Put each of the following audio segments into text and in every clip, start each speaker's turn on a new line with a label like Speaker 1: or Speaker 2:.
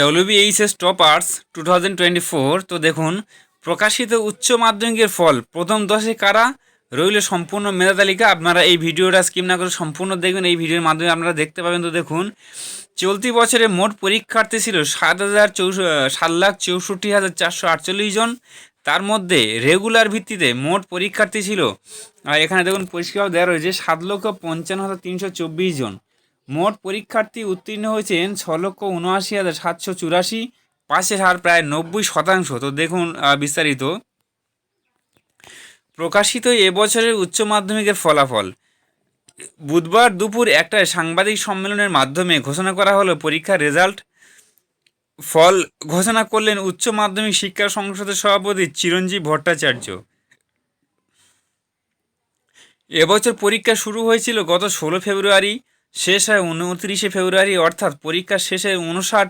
Speaker 1: WBHS toppers two thousand twenty four তো দেখুন, প্রকাশিত উচ্চ মাধ্যমিকের ফল প্রথম দশে কারা? রইল সম্পূর্ণ মেধা তালিকা। আপনারা এই ভিডিওটা স্কিম না করে সম্পূর্ণ দেখবেন। এই ভিডিওর মাধ্যমে আপনারা দেখতে পাবেন। তো দেখুন, চলতি বছরে মোট পরীক্ষার্থী ছিল সাত হাজার চৌষ সাত লাখ চৌষট্টি হাজার চারশো আটচল্লিশ জন। তার মধ্যে রেগুলার ভিত্তিতে মোট পরীক্ষার্থী ছিল, আর এখানে দেখুন, পরিষ্কার দেওয়া রয়েছে, সাত লক্ষ পঞ্চান্ন হাজার তিনশো চব্বিশ জন। মোট পরীক্ষার্থী উত্তীর্ণ হয়েছেন ছ লক্ষ উনআশি হাজার সাতশো চুরাশি। পাশের হার প্রায় নব্বই শতাংশ। তো দেখুন বিস্তারিত। প্রকাশিত এবছরের উচ্চ মাধ্যমিকের ফলাফল। বুধবার দুপুর একটায় সাংবাদিক সম্মেলনের মাধ্যমে ঘোষণা করা হলো পরীক্ষার রেজাল্ট। ফল ঘোষণা করলেন উচ্চ মাধ্যমিক শিক্ষা সংসদের সভাপতি চিরঞ্জীব ভট্টাচার্য। এবছর পরীক্ষা শুরু হয়েছিল গত ষোলো ফেব্রুয়ারি। শেষ হয় উনত্রিশে ফেব্রুয়ারি, অর্থাৎ পরীক্ষা শেষে উনষাট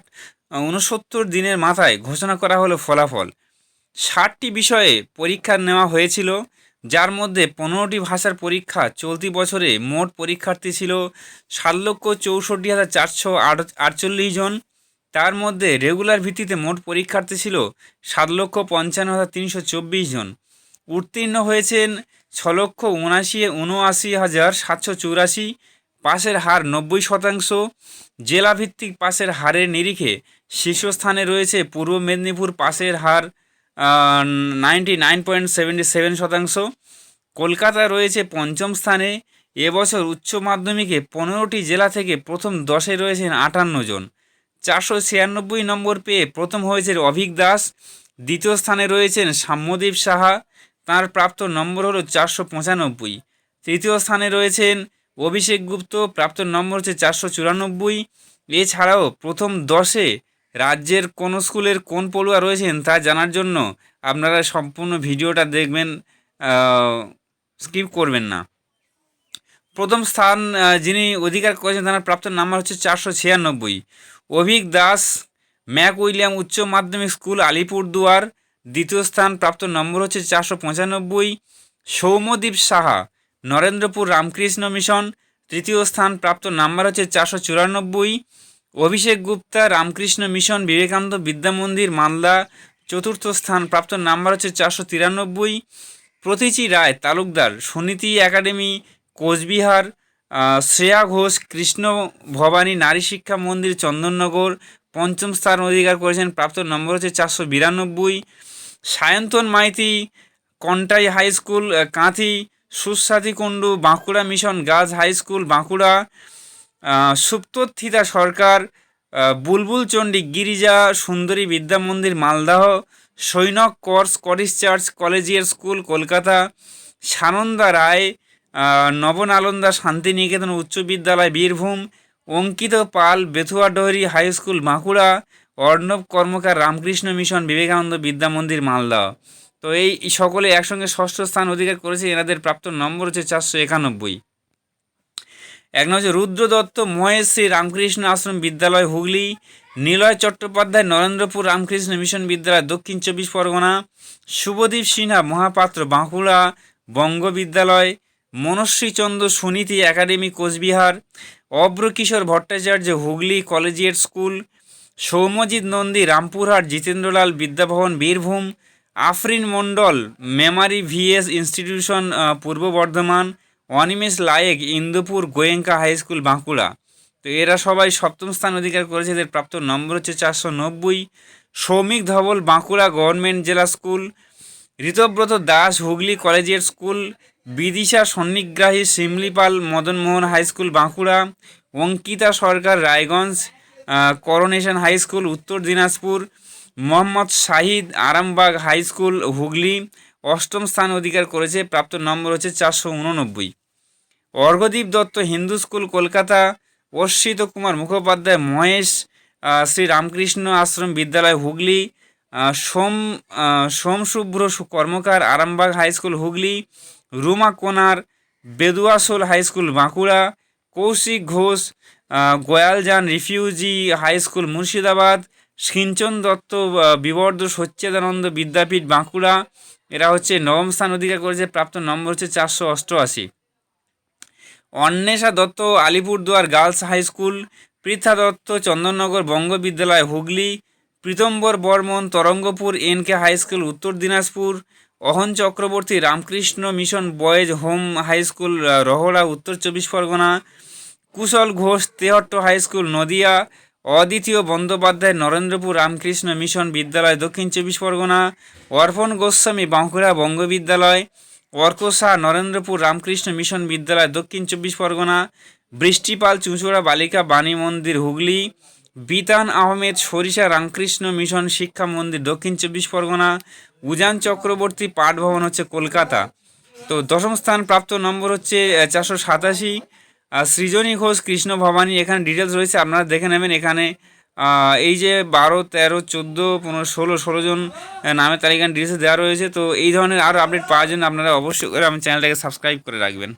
Speaker 1: উনসত্তর দিনের মাথায় ঘোষণা করা হলো ফলাফল। ষাটটি বিষয়ে পরীক্ষা নেওয়া হয়েছিল, যার মধ্যে পনেরোটি ভাষার পরীক্ষা, চলতি বছরে মোট পরীক্ষার্থী ছিল সাত লক্ষ চৌষট্টি হাজার চারশো আট- আটচল্লিশ জন। তার মধ্যে রেগুলার ভিত্তিতে মোট পরীক্ষার্থী ছিল সাত লক্ষ পঞ্চান্ন হাজার তিনশো চব্বিশ জন। উত্তীর্ণ হয়েছেন ছ লক্ষ উনআশি উনআশি হাজার সাতশো চুরাশি পাশের হার নব্বই শতাংশ। জেলাভিত্তিক পাশের হারের নিরিখে শীর্ষস্থানে রয়েছে পূর্ব মেদিনীপুর পাশের হার ninety nine point seventy seven শতাংশ। কলকাতা রয়েছে পঞ্চম স্থানে। এবছর উচ্চ মাধ্যমিকে পনেরোটি জেলা থেকে প্রথম দশে রয়েছেন আটান্ন জন। চারশো ছিয়ানব্বই নম্বর পেয়ে প্রথম হয়েছে অভিক দাস। দ্বিতীয় স্থানে রয়েছেন সাম্যদীপ সাহা। তার প্রাপ্ত নম্বর হলো চারশো পঁচানব্বই। তৃতীয় স্থানে রয়েছেন অভিষেক গুপ্ত প্রাপ্ত নম্বর হচ্ছে চারশো চুরানব্বই। এছাড়াও প্রথম দশে রাজ্যের কোন স্কুলের কোন পড়ুয়া রয়েছেন তা জানার জন্য আপনারা সম্পূর্ণ ভিডিওটা দেখবেন স্কিপ করবেন না। প্রথম স্থান যিনি অধিকার করেছেন তার প্রাপ্ত নাম্বার হচ্ছে চারশো ছিয়ানব্বই। অভিক দাস, ম্যাক উইলিয়াম উচ্চ মাধ্যমিক স্কুল, আলিপুরদুয়ার। দ্বিতীয় স্থান প্রাপ্ত নম্বর হচ্ছে চারশো পঁচানব্বই। সৌম্যদীপ সাহা নরেন্দ্রপুর রামকৃষ্ণ মিশন, তৃতীয় স্থান প্রাপ্ত নাম্বার হচ্ছে চারশো চুরানব্বই। অভিষেক গুপ্তা, রামকৃষ্ণ মিশন, বিবেকানন্দ বিদ্যা মন্দির, মালদা। চতুর্থ স্থান প্রাপ্ত নাম্বার হচ্ছে চারশো তিরানব্বই। প্রতীচি রায়, তালুকদার, সুনীতি একাডেমি, কোচবিহার। শ্রেয়া ঘোষ, কৃষ্ণ ভবানী নারী শিক্ষা মন্দির, চন্দননগর। পঞ্চম স্থান অধিকার করেছেন প্রাপ্ত নম্বর হচ্ছে চারশো বিরানব্বই। Sayantan Maity, Contai High School Kanthi. Suswati Kundu, Bankura Mission Girls High School, Bankura Suptathita Sarkar Bulbul Chandi, Girija, Sundari Vidya Mandir Maldah, Sainak Kar Scottish Church, Collegiate School, Kolkata, Sananda Roy Nabanalanda Santiniketan Uchcha Vidyalaya, Birbhum, Ankit Pal Bethuadahari High School, Bankura, Arnab Karmakar, Ramakrishna Mission, Vivekananda Vidya Mandir Malda তো এই সকলে একসঙ্গে ষষ্ঠ স্থান অধিকার করেছে, এনাদের প্রাপ্ত নম্বর হচ্ছে চারশো একানব্বই। এক নম্বর হচ্ছে রুদ্র দত্ত, মহেশ শ্রী রামকৃষ্ণ আশ্রম বিদ্যালয়, হুগলি। নীলয় চট্টোপাধ্যায়, নরেন্দ্রপুর রামকৃষ্ণ মিশন বিদ্যালয়, দক্ষিণ চব্বিশ Pargana. Subhadip Sinha, Mahapatra Bankura Banga Vidyalaya Monoshree Chandra Suniti Academy, Coochbehar. Abhrakishore Bhattacharya, Hooghly Collegiate School. Soumyajit Nandi, Rampurhat, Jitendralal Vidyabhavan, Birbhum. Afrin Mondal, Memari VS Institution Purba Bardhaman, Animesh Layek, Indupur Goenka High School, Bankura. তো এরা সবাই সপ্তম স্থান অধিকার করেছে, এদের প্রাপ্ত নম্বর হচ্ছে চারশো নব্বই। Soumik Dhabal, Bankura Government Zilla School. Ritabrata Das, Hooghly Collegiate School. Bidisha Sannigrahi, Simlipal, Madanmohan High School, Bankura. Ankita Sarkar, Raiganj Coronation High School, Uttar Dinajpur. Mohammad Shahid Arambagh High School Hooghly অষ্টম স্থান অধিকার করেছে প্রাপ্ত নম্বর হচ্ছে চারশো উননব্বই। Arghadeep Dutta Hindu School Kolkata. Ashwit Kumar Mukhopadhyay Mahesh Shri Ramakrishna Ashram বিদ্যালয় হুগলি। সোম আহ, সোম শুভ্র সু- Karmakar Arambagh High School Hooghly. Ruma Konar Beduasol High School Bankura. Kaushik Ghosh Goaljan Refugee High School Murshidabad. Sinchan Dutta Bibardha Sachchidananda Vidyapith, Bankura. এরা হচ্ছে নবম স্থান অধিকার করেছে, প্রাপ্ত নম্বর হচ্ছে চারশো অষ্টআশি। Anwesha Dutta, Alipurduar Girls High School. Pritha Dutta, Chandannagar Banga Vidyalaya, Hooghly. Pritambar Barman, Tarangapur, N K High School, Uttar Dinajpur. Ahan Chakraborty, Ramakrishna Mission Boys Home High School Rahara, Uttar চব্বিশ Pargana. Kushal Ghosh, Tehatta High School, Nadia. অদ্বিতীয় Bandyopadhyay Narendrapur Ramakrishna Mission বিদ্যালয় দক্ষিণ চব্বিশ Parganas, Arpan Goswami Bankura Banga Vidyalaya Arka Shah Narendrapur Ramakrishna Mission বিদ্যালয় দক্ষিণ চব্বিশ পরগনা, বৃষ্টিপাল চুঁচুড়া বালিকা বাণী মন্দির হুগলি, বিতান আহমেদ সরিষা রামকৃষ্ণ মিশন শিক্ষা মন্দির দক্ষিণ চব্বিশ পরগনা, উজান চক্রবর্তী পাঠ ভবন হচ্ছে কলকাতা। তো দশম স্থান প্রাপ্ত নম্বর হচ্ছে চারশো সাতাশি। সৃজনী ঘোষ, কৃষ্ণ ভবানী, এখানে ডিটেলস রয়েছে, আপনারা দেখে নেবেন এখানে এই যে বারো, তেরো, চোদ্দ, পনেরো, ষোলো ষোলো জন নামের তালিকা ডিটেলস দেওয়া রয়েছে, তো এই ধরনের আরও আপডেট পাওয়ার জন্য আপনারা অবশ্যই করে আমার চ্যানেলটাকে সাবস্ক্রাইব করে রাখবেন।